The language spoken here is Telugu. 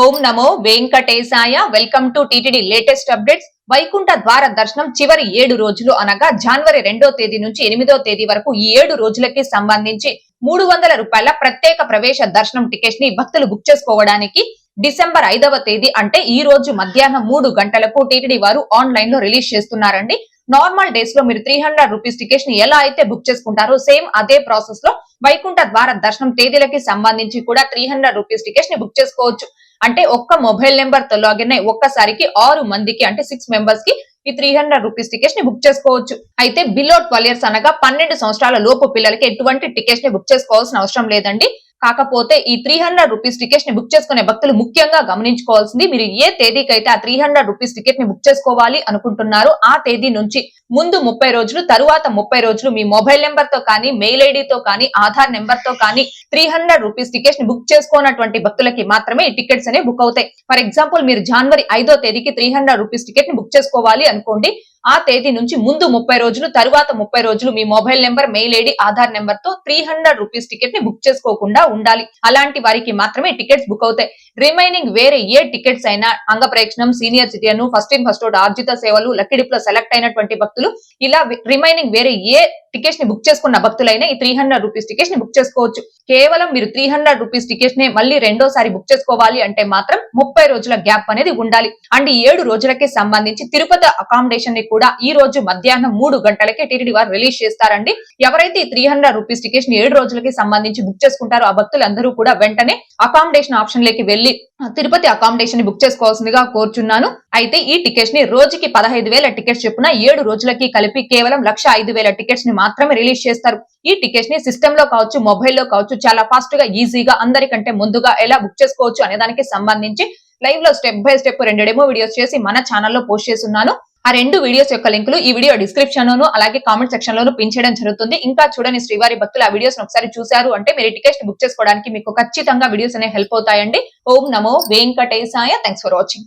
ఓం నమో వెంకటేశాయ. Welcome to TTD latest updates Vaikuntha ద్వార దర్శనం చివరి ఏడు రోజులు అనగా జనవరి రెండో తేదీ నుంచి ఎనిమిదో తేదీ వరకు ఈ ఏడు రోజులకి సంబంధించి మూడు వందల రూపాయల ప్రత్యేక ప్రవేశ దర్శనం టికెట్స్ని భక్తులు బుక్ చేసుకోవడానికి డిసెంబర్ ఐదవ తేదీ అంటే ఈ రోజు మధ్యాహ్నం మూడు గంటలకు టీటీడీ వారు ఆన్లైన్లో రిలీజ్ చేస్తున్నారండి. నార్మల్ డేస్లో మీరు త్రీ హండ్రెడ్ రూపీస్ టికెట్స్ని ఎలా అయితే బుక్ చేసుకుంటారో సేమ్ అదే ప్రాసెస్లో వైకుంఠ ద్వార దర్శనం తేదీలకి సంబంధించి కూడా త్రీ హండ్రెడ్ రూపీస్ టికెట్స్ని బుక్ చేసుకోవచ్చు. అంటే ఒక్క మొబైల్ నెంబర్తో లాగిన్ అయి ఒక్కసారికి ఆరు మందికి అంటే సిక్స్ మెంబర్స్కి ఈ త్రీ హండ్రెడ్ రూపీస్ టికెట్స్ని బుక్ చేసుకోవచ్చు. అయితే బిలో ట్వెల్వ్ ఇయర్స్ అనగా పన్నెండు సంవత్సరాల లోపు పిల్లలకి ఎటువంటి టికెట్స్ని బుక్ చేసుకోవాల్సిన అవసరం లేదండి. కాకపోతే ఈ త్రీ హండ్రెడ్ రూపీస్ టికెట్ని బుక్ చేసుకునే భక్తులు ముఖ్యంగా గమనించుకోవాల్సింది మీరు ఏ తేదీకైతే ఆ త్రీ హండ్రెడ్ రూపీస్ టికెట్ని బుక్ చేసుకోవాలి అనుకుంటున్నారో ఆ తేదీ నుంచి ముందు ముప్పై రోజులు తరువాత ముప్పై రోజులు మీ మొబైల్ నెంబర్తో కానీ మెయిల్ ఐడితో కానీ ఆధార్ నెంబర్తో కానీ త్రీ హండ్రెడ్ రూపీస్ టికెట్ని బుక్ చేసుకోనటువంటి భక్తులకి మాత్రమే ఈ టికెట్స్ అనేవి బుక్ అవుతాయి. ఫర్ ఎగ్జాంపుల్ మీరు జనవరి ఐదో తేదీకి త్రీ హండ్రెడ్ రూపీస్ టికెట్ని బుక్ చేసుకోవాలి అనుకోండి ఆ తేదీ నుంచి ముందు ముప్పై రోజులు తరువాత ముప్పై రోజులు మీ mobile number mail ID Aadhaar నెంబర్తో త్రీ హండ్రెడ్ రూపీస్ టికెట్ని బుక్ చేసుకోకుండా ఉండాలి. అలాంటి వారికి మాత్రమే టికెట్స్ బుక్ అవుతాయి. రిమైనింగ్ వేరే ఏ టికెట్స్ అయినా అంగప్రేక్షణం senior citizen first in first out ఆర్జిత సేవలు లక్కీ డిప్లో సెలెక్ట్ అయినటువంటి భక్తులు ఇలా రిమైనింగ్ వేరే ఏ టికెట్స్ని బుక్ చేసుకున్న భక్తులైనా ఈ త్రీ హండ్రెడ్ రూపీస్ టికెట్స్ని బుక్ చేసుకోవచ్చు. కేవలం మీరు త్రీ హండ్రెడ్ రూపీస్ టికెట్స్ని మళ్ళీ రెండోసారి బుక్ చేసుకోవాలి అంటే మాత్రం ముప్పై రోజుల గ్యాప్ అనేది ఉండాలి. అండ్ ఏడు రోజులకి సంబంధించి తిరుపతి అకామిడేషన్ని కూడా ఈ రోజు మధ్యాహ్నం మూడు గంటలకే టీటీడీ వారు రిలీజ్ చేస్తారండి. ఎవరైతే ఈ త్రీ హండ్రెడ్ రూపీస్ టికెట్ని ఏడు రోజులకి సంబంధించి బుక్ చేసుకుంటారో ఆ భక్తులందరూ కూడా వెంటనే అకామిడేషన్ ఆప్షన్లోకి వెళ్ళి తిరుపతి అకామిడేషన్ని బుక్ చేసుకోవాల్సిందిగా కోరుచున్నాను. అయితే ఈ టికెట్స్ని రోజుకి పదహైదు వేల టికెట్స్ చొప్పున ఏడు రోజులకి కలిపి కేవలం లక్ష ఐదు వేల టికెట్స్ని మాత్రమే రిలీజ్ చేస్తారు. ఈ టికెట్స్ని సిస్టమ్లో కావచ్చు మొబైల్లో కావచ్చు చాలా ఫాస్ట్గా ఈజీగా అందరికంటే ముందుగా ఎలా బుక్ చేసుకోవచ్చు అనే దానికి సంబంధించి లైవ్లో స్టెప్ బై స్టెప్ రెండు డెమో వీడియోస్ చేసి మన ఛానల్లో పోస్ట్ చేస్తున్నాను. ఆ రెండు వీడియోస్ యొక్క లింకులు ఈ వీడియో డిస్క్రిప్షన్ లోను అలాగే కామెంట్ సెక్షన్ లోను పిన్ చేయడం జరుగుతుంది. ఇంకా చూడని శ్రీవారి భక్తులు ఆ వీడియోస్ ఒకసారి చూశారు అంటే మీరు టికెట్స్ బుక్ చేసుకోవడానికి మీకు ఖచ్చితంగా వీడియోస్ అనేవి హెల్ప్ అవుతాయండి. ఓం నమో వెంకటేశాయ. Thanks for watching